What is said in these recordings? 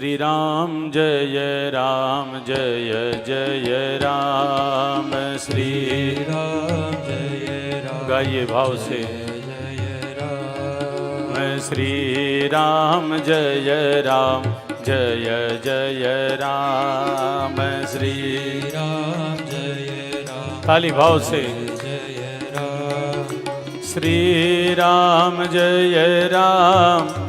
શ્રી રામ જય રામ જય જય રામ. શ્રી રામ જય રામ ગાઈએ ભાવ રામ શ્રી રામ. જય રામ જય જય રામ. શ્રી રામ જય રામ તાલી ભાવ છે. જય રામ. શ્રી રામ જય રામ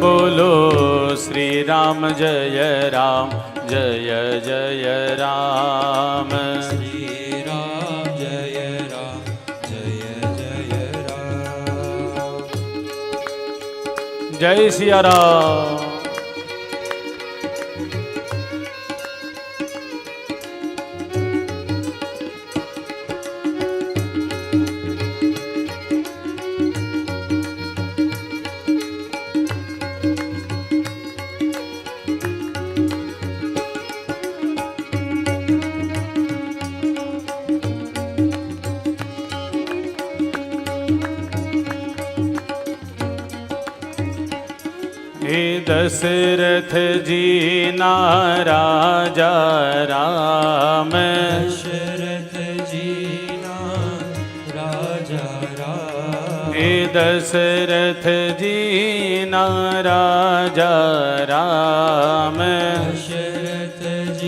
બોલો શ્રી રામ જય રામ જય જય રામ. શ્રી રામ જય રામ જય જય રામ. જય સિયા રામ. હે દશરથ જી ના રાજા રામ દશરથજી ના રાજા રામ હે દશરથ જી ના રાજા રામ દશરથજી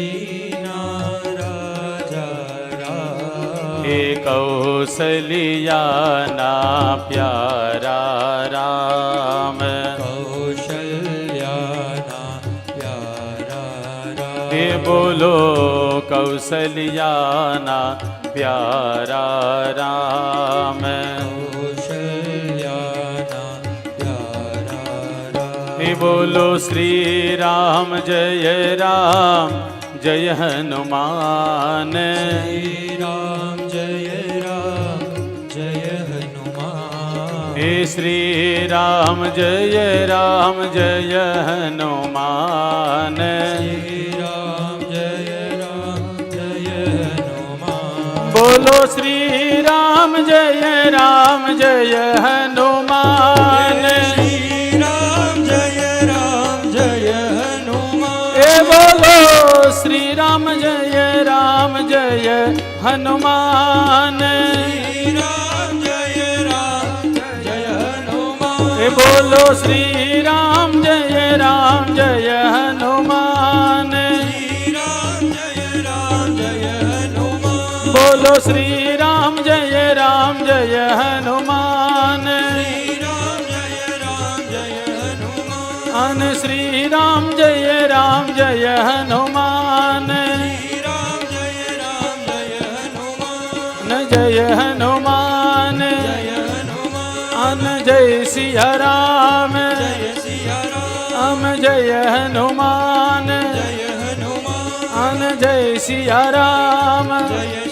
ના રાજા રામ હે કૌસલિયાના પ્યારા રામ કૌશલ્યાના બોલો કૌશલ્યાના પ્યારા રામ બોલો શ્રી રામ જય રામ જય હનુમાન રામ જય રામ જય હનુમાન હે શ્રી રામ જય રામ જય હનુમાન બોલો શ્રી રામ જય રામ જય હનુમાન. શ્રી રામ જય રામ જય હનુમાન. એ બોલો શ્રી રામ જય રામ જય હનુમાન. શ્રી રામ જય રામ જય હનુમાન. એ બોલો શ્રી રામ જય રામ જય હનુમાન. હનુમાન બોલો શ્રી રામ જય રામ જય હનુમાન શ્રી રામ જય રામ જય હનુમાન અન શ્રી રામ જય રામ જય હનુમાન શ્રી રામ જય રામ જય હનુમાન ન જય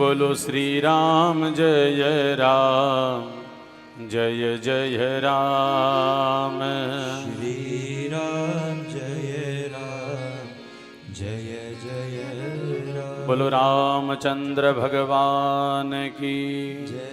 રામ હે બોલો શ્રી રામ જય રામ જય જય રામ શ્રી રામ જય રામ જય જય રામ બોલો રામચંદ્ર ભગવાન કી જય